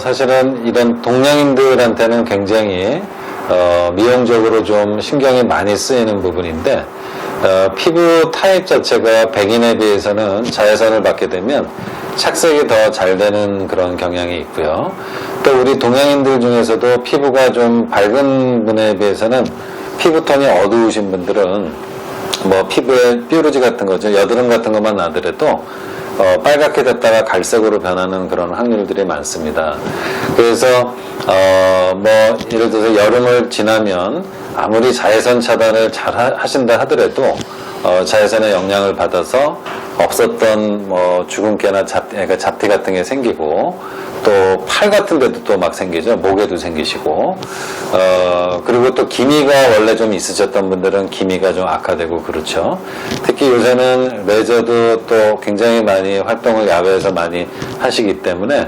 사실은 이런 동양인들한테는 굉장히 어, 미용적으로 좀 신경이 많이 쓰이는 부분인데 어, 피부 타입 자체가 백인에 비해서는 자외선을 받게 되면 착색이 더 잘 되는 그런 경향이 있고요. 또 우리 동양인들 중에서도 피부가 좀 밝은 분에 비해서는 피부톤이 어두우신 분들은 뭐 피부에 뾰루지 같은 거죠. 여드름 같은 것만 나더라도 어, 빨갛게 됐다가 갈색으로 변하는 그런 확률들이 많습니다. 그래서 어, 뭐 예를 들어서 여름을 지나면 아무리 자외선 차단을 잘 하- 하신다 하더라도 어, 자외선의 영향을 받아서 없었던 뭐 주근깨나 잡, 그러니까 잡티 같은 게 생기고 또 팔 같은 데도 또 막 생기죠. 목에도 생기시고 어, 그리고 또 기미가 원래 좀 있으셨던 분들은 기미가 좀 악화되고 그렇죠. 특히 요새는 레저도 또 굉장히 많이 활동을 야외에서 많이 하시기 때문에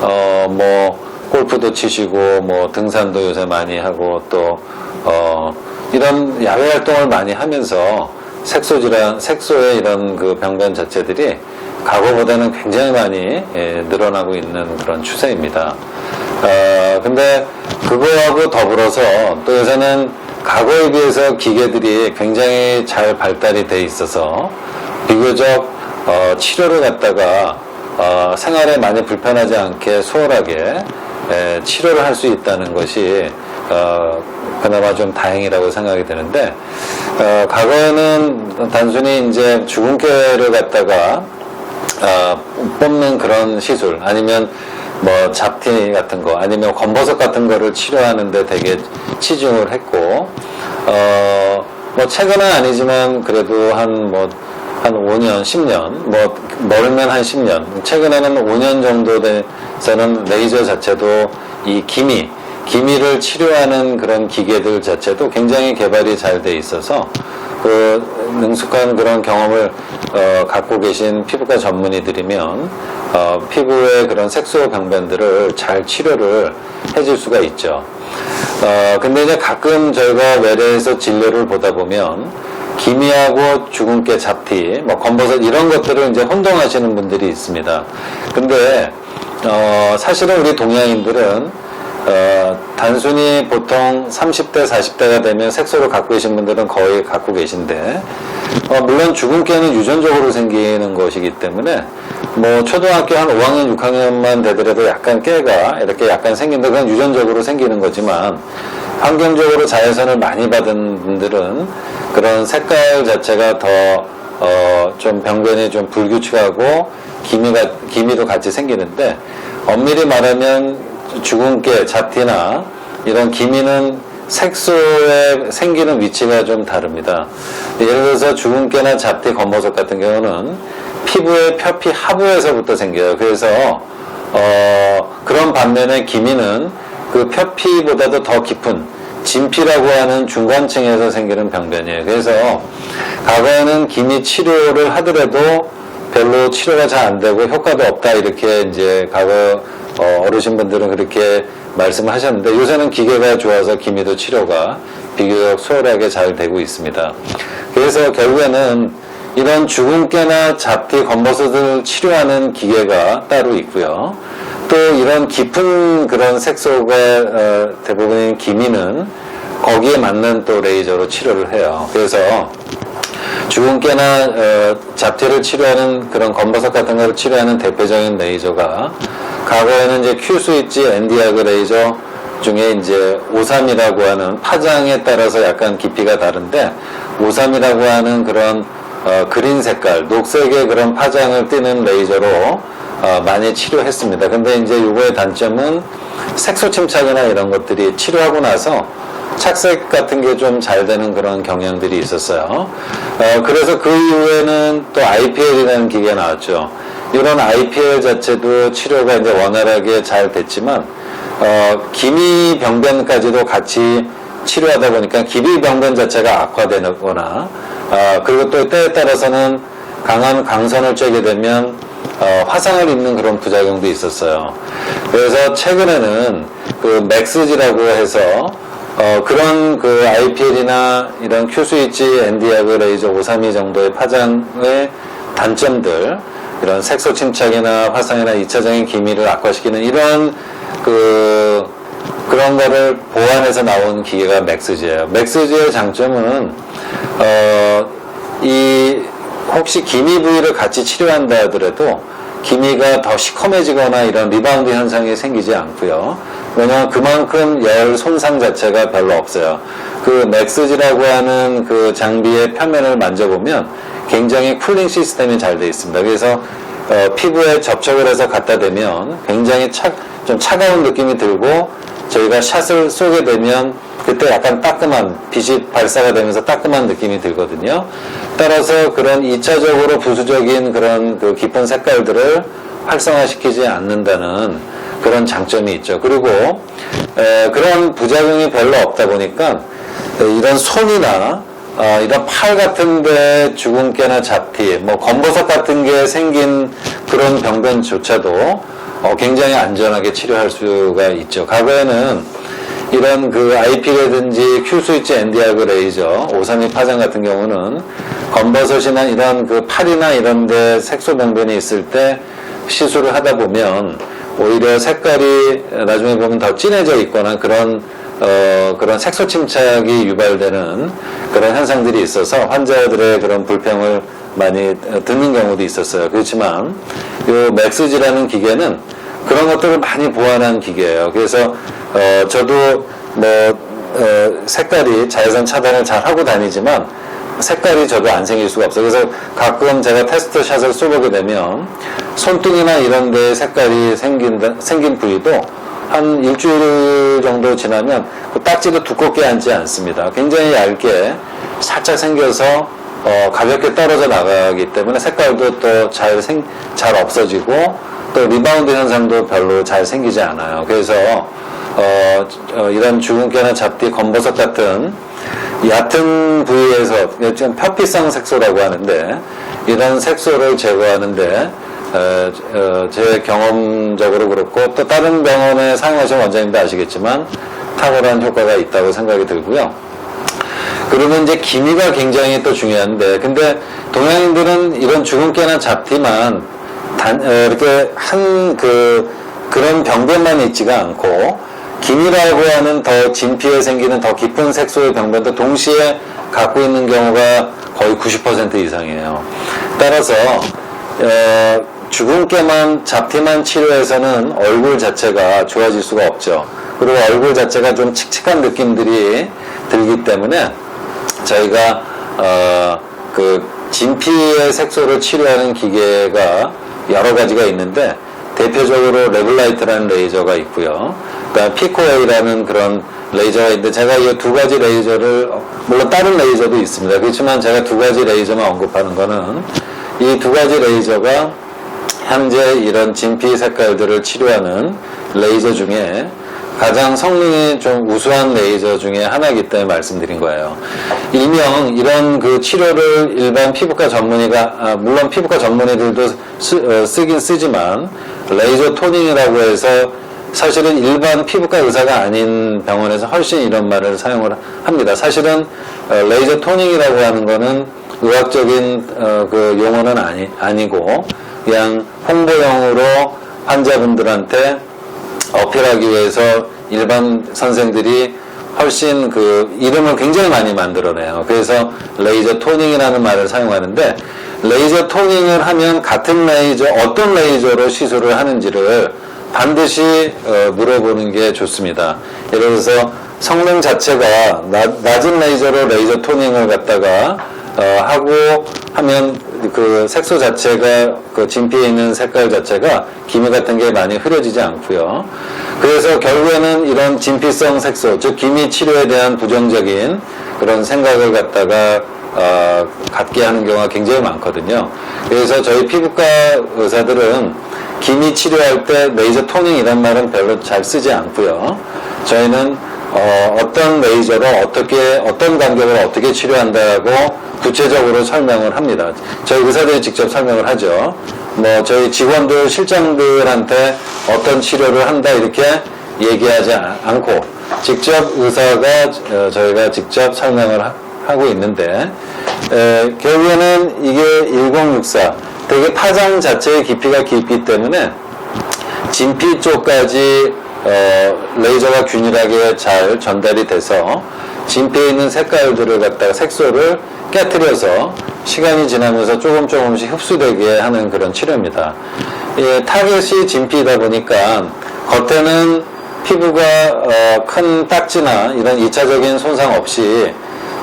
어, 뭐 골프도 치시고 뭐 등산도 요새 많이 하고 또 어, 이런 야외 활동을 많이 하면서 색소 질환, 색소의 이런 그 병변 자체들이 과거보다는 굉장히 많이 예, 늘어나고 있는 그런 추세입니다. 어, 근데 그거하고 더불어서 또 요새는 과거에 비해서 기계들이 굉장히 잘 발달이 돼 있어서 비교적 어, 치료를 갖다가 어, 생활에 많이 불편하지 않게 수월하게 에, 치료를 할 수 있다는 것이 어, 그나마 좀 다행이라고 생각이 되는데 어, 과거에는 단순히 이제 주근깨를 갖다가 어, 뽑는 그런 시술 아니면 뭐 잡티 같은 거 아니면 검버섯 같은 거를 치료하는데 되게 치중을 했고 어 뭐 최근은 아니지만 그래도 한뭐 한 5년, 10년, 뭐 멀면 한 10년. 최근에는 5년 정도 돼서는 레이저 자체도 이 기미, 기미를 치료하는 그런 기계들 자체도 굉장히 개발이 잘 돼 있어서 그 능숙한 그런 경험을 어, 갖고 계신 피부과 전문의들이면 어, 피부의 그런 색소 병변들을 잘 치료를 해줄 수가 있죠. 어, 근데 이제 가끔 저희가 외래에서 진료를 보다 보면 기미하고 주근깨 잡티, 뭐 검버섯 이런 것들을 이제 혼동하시는 분들이 있습니다. 근데 어, 사실은 우리 동양인들은 어, 단순히 보통 30대, 40대가 되면 색소를 갖고 계신 분들은 거의 갖고 계신데, 어, 물론 주근깨는 유전적으로 생기는 것이기 때문에, 뭐, 초등학교 한 5학년, 6학년만 되더라도 약간 깨가 이렇게 약간 생긴다, 그건 유전적으로 생기는 거지만, 환경적으로 자외선을 많이 받은 분들은 그런 색깔 자체가 더, 어, 좀 병변이 좀 불규칙하고, 기미가, 기미도 같이 생기는데, 엄밀히 말하면 주근깨, 잡티나 이런 기미는 색소에 생기는 위치가 좀 다릅니다. 예를 들어서 주근깨나 잡티, 검버섯 같은 경우는 피부의 표피 하부에서부터 생겨요. 그래서 어, 그런 반면에 기미는 그 표피보다도 더 깊은 진피라고 하는 중간층에서 생기는 병변이에요. 그래서 과거에는 기미 치료를 하더라도 별로 치료가 잘 안 되고 효과도 없다 이렇게 이제 과거 어, 어르신분들은 그렇게 말씀을 하셨는데 요새는 기계가 좋아서 기미도 치료가 비교적 수월하게 잘 되고 있습니다. 그래서 결국에는 이런 주근깨나 잡티, 검버섯을 치료하는 기계가 따로 있고요. 또 이런 깊은 그런 색소가 어, 대부분인 기미는 거기에 맞는 또 레이저로 치료를 해요. 그래서 주근깨나 어, 잡티를 치료하는 그런 검버섯 같은 거를 치료하는 대표적인 레이저가 과거에는 이제 큐 스위치 엔디아그 레이저 중에 이제 53이라고 하는 파장에 따라서 약간 깊이가 다른데 53이라고 하는 그런 어, 그린 색깔, 녹색의 그런 파장을 띠는 레이저로 어, 많이 치료했습니다. 근데 이제 요거의 단점은 색소 침착이나 이런 것들이 치료하고 나서 착색 같은 게 좀 잘 되는 그런 경향들이 있었어요. 어, 그래서 그 이후에는 또 IPL이라는 기계가 나왔죠. 이런 IPL 자체도 치료가 이제 원활하게 잘 됐지만, 어, 기미 병변까지도 같이 치료하다 보니까 기미 병변 자체가 악화되거나, 어, 그리고 또 때에 따라서는 강한 강선을 쬐게 되면 어, 화상을 입는 그런 부작용도 있었어요. 그래서 최근에는 그 맥스지라고 해서 어, 그런 그 IPL이나 이런 큐스위치 엔디아그 레이저 532 정도의 파장의 단점들, 이런 색소 침착이나 화상이나 2차적인 기미를 악화시키는 이런 그 그런 거를 보완해서 나온 기계가 맥스지예요. 맥스지의 장점은 어, 이 혹시 기미 부위를 같이 치료한다 하더라도 기미가 더 시커매지거나 이런 리바운드 현상이 생기지 않고요. 왜냐하면 그만큼 열 손상 자체가 별로 없어요. 그 맥스지라고 하는 그 장비의 표면을 만져보면 굉장히 쿨링 시스템이 잘 되어 있습니다. 그래서 어, 피부에 접촉을 해서 갖다 대면 굉장히 차, 좀 차가운 느낌이 들고 저희가 샷을 쏘게 되면 그때 약간 따끔한 빛이 발사가 되면서 따끔한 느낌이 들거든요. 따라서 그런 2차적으로 부수적인 그런 그 깊은 색깔들을 활성화시키지 않는다는 그런 장점이 있죠. 그리고 에, 그런 부작용이 별로 없다 보니까 이런 손이나 어, 이런 팔 같은데 주근깨나 잡티, 뭐 검버섯 같은 게 생긴 그런 병변조차도 어, 굉장히 안전하게 치료할 수가 있죠. 과거에는 이런 그 IP라든지 Q스위치 엔디아그 레이저, 532 파장 같은 경우는 검버섯이나 이런 그 팔이나 이런 데 색소 병변이 있을 때 시술을 하다 보면 오히려 색깔이 나중에 보면 더 진해져 있거나 그런 어, 그런 색소 침착이 유발되는 그런 현상들이 있어서 환자들의 그런 불평을 많이 어, 듣는 경우도 있었어요. 그렇지만 이 맥스지라는 기계는 그런 것들을 많이 보완한 기계예요. 그래서 어, 저도 뭐 어, 색깔이 자외선 차단을 잘 하고 다니지만 색깔이 저도 안 생길 수가 없어요. 그래서 가끔 제가 테스트 샷을 쏘보게 되면 손등이나 이런 데 색깔이 생긴, 생긴 부위도 한 일주일 정도 지나면 그 딱지도 두껍게 앉지 않습니다. 굉장히 얇게 살짝 생겨서 어, 가볍게 떨어져 나가기 때문에 색깔도 또잘 생, 잘 없어지고 또 리바운드 현상도 별로 잘 생기지 않아요. 그래서 어, 어, 이런 주근깨나 잡티, 검버섯 같은 얕은 부위에서 지금 표피성 색소라고 하는데 이런 색소를 제거하는데 제 경험적으로 그렇고 또 다른 병원에 사용하신 원장님도 아시겠지만 탁월한 효과가 있다고 생각이 들고요. 그리고 이제 기미가 굉장히 또 중요한데 근데 동양인들은 이런 주근깨나 잡티만 단, 어, 이렇게 한 그 그런 병변만 있지가 않고 기미라고 하는 더 진피에 생기는 더 깊은 색소의 병변도 동시에 갖고 있는 경우가 거의 90% 이상이에요. 따라서 어, 주근깨만 잡티만 치료해서는 얼굴 자체가 좋아질 수가 없죠. 그리고 얼굴 자체가 좀 칙칙한 느낌들이 들기 때문에 저희가 어, 그 진피의 색소를 치료하는 기계가 여러 가지가 있는데 대표적으로 레블라이트라는 레이저가 있고요. 그다음 피코웨이라는 그런 레이저가 있는데 제가 이 두 가지 레이저를 물론 다른 레이저도 있습니다. 그렇지만 제가 두 가지 레이저만 언급하는 거는 이 두 가지 레이저가 현재 이런 진피 색깔들을 치료하는 레이저 중에 가장 성능이 좀 우수한 레이저 중에 하나이기 때문에 말씀드린 거예요. 일명 이런 그 치료를 일반 피부과 전문의가, 아, 물론 피부과 전문의들도 쓰, 어, 쓰긴 쓰지만 레이저 토닝이라고 해서 사실은 일반 피부과 의사가 아닌 병원에서 훨씬 이런 말을 사용을 합니다. 사실은 어, 레이저 토닝이라고 하는 거는 의학적인 어, 그 용어는 아니, 아니고 그냥 홍보용으로 환자분들한테 어필하기 위해서 일반 선생들이 훨씬 그 이름을 굉장히 많이 만들어내요. 그래서 레이저 토닝이라는 말을 사용하는데 레이저 토닝을 하면 같은 레이저 어떤 레이저로 시술을 하는지를 반드시 어, 물어보는 게 좋습니다. 예를 들어서 성능 자체가 낮, 낮은 레이저로 레이저 토닝을 갖다가 어, 하고 하면 그 색소 자체가 그 진피에 있는 색깔 자체가 기미 같은 게 많이 흐려지지 않고요. 그래서 결국에는 이런 진피성 색소, 즉 기미 치료에 대한 부정적인 그런 생각을 갖다가 어, 갖게 하는 경우가 굉장히 많거든요. 그래서 저희 피부과 의사들은 기미 치료할 때 레이저 토닝 이런 말은 별로 잘 쓰지 않고요. 저희는 어, 어떤 레이저로 어떻게 어떤 간격을 어떻게 치료한다고 구체적으로 설명을 합니다. 저희 의사들이 직접 설명을 하죠. 뭐 저희 직원들 실장들한테 어떤 치료를 한다 이렇게 얘기하지 아- 않고 직접 의사가 어, 저희가 직접 설명을 하- 하고 있는데 에, 결국에는 이게 1064 되게 파장 자체의 깊이가 깊기 때문에 진피 쪽까지 어, 레이저가 균일하게 잘 전달이 돼서 진피에 있는 색깔들을 갖다가 색소를 깨뜨려서 시간이 지나면서 조금 조금씩 흡수되게 하는 그런 치료입니다. 예, 타겟이 진피이다 보니까 겉에는 피부가 어, 큰 딱지나 이런 2차적인 손상 없이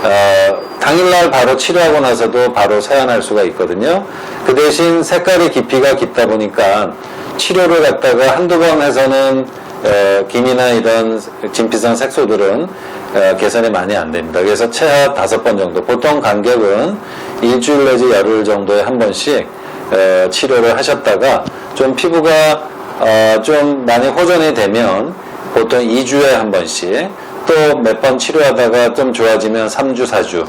어, 당일날 바로 치료하고 나서도 바로 세안할 수가 있거든요. 그 대신 색깔이 깊이가 깊다 보니까 치료를 갖다가 한두 번 해서는 어, 김이나 이런 진피성 색소들은 어, 개선이 많이 안 됩니다. 그래서 최하 다섯 번 정도. 보통 간격은 일주일 내지 열흘 정도에 한 번씩 어, 치료를 하셨다가 좀 피부가 어, 좀 많이 호전이 되면 보통 2주에 한 번씩 또 몇 번 치료하다가 좀 좋아지면 3주, 4주.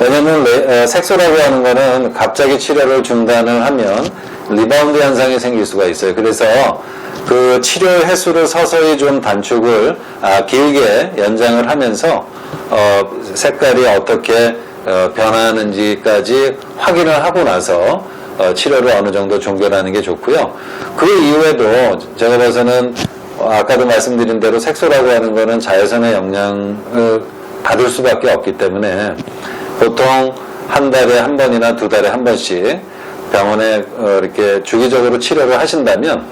왜냐면 색소라고 하는 거는 갑자기 치료를 중단을 하면 리바운드 현상이 생길 수가 있어요. 그래서 그 치료 횟수를 서서히 좀 단축을 아, 길게 연장을 하면서 어, 색깔이 어떻게 어, 변하는지까지 확인을 하고 나서 어, 치료를 어느 정도 종결하는 게 좋고요. 그 이후에도 제가 봐서는 어, 아까도 말씀드린 대로 색소라고 하는 거는 자외선의 영향을 받을 수밖에 없기 때문에 보통 한 달에 한 번이나 두 달에 한 번씩 병원에 어, 이렇게 주기적으로 치료를 하신다면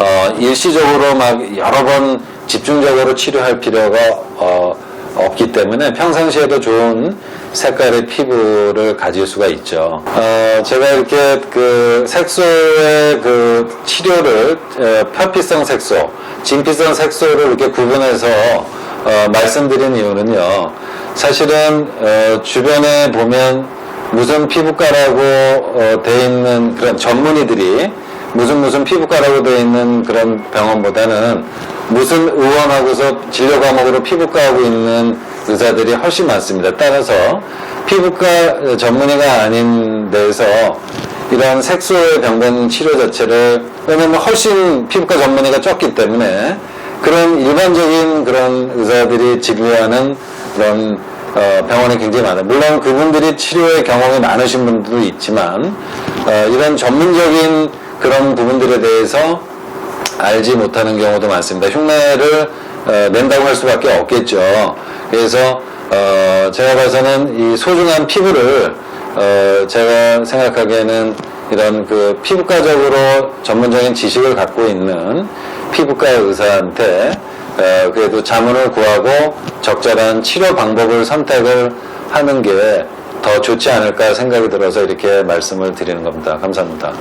어, 일시적으로 막 여러 번 집중적으로 치료할 필요가 어, 없기 때문에 평상시에도 좋은 색깔의 피부를 가질 수가 있죠. 어, 제가 이렇게 그 색소의 그 치료를 에, 표피성 색소, 진피성 색소를 이렇게 구분해서 어, 말씀드린 이유는요. 사실은 어, 주변에 보면 무슨 피부과라고 어, 돼 있는 그런 전문의들이 무슨 무슨 피부과라고 되어 있는 그런 병원보다는 무슨 의원하고서 진료 과목으로 피부과하고 있는 의사들이 훨씬 많습니다. 따라서 피부과 전문의가 아닌 데에서 이런 색소의 병변 치료 자체를 왜냐면 훨씬 피부과 전문의가 적기 때문에 그런 일반적인 그런 의사들이 진료하는 그런 어, 병원이 굉장히 많아요. 물론 그분들이 치료의 경험이 많으신 분들도 있지만 어, 이런 전문적인 그런 부분들에 대해서 알지 못하는 경우도 많습니다. 흉내를 어, 낸다고 할 수밖에 없겠죠. 그래서 어, 제가 봐서는 이 소중한 피부를 어, 제가 생각하기에는 이런 그 피부과적으로 전문적인 지식을 갖고 있는 피부과 의사한테 어, 그래도 자문을 구하고 적절한 치료 방법을 선택을 하는 게 더 좋지 않을까 생각이 들어서 이렇게 말씀을 드리는 겁니다. 감사합니다.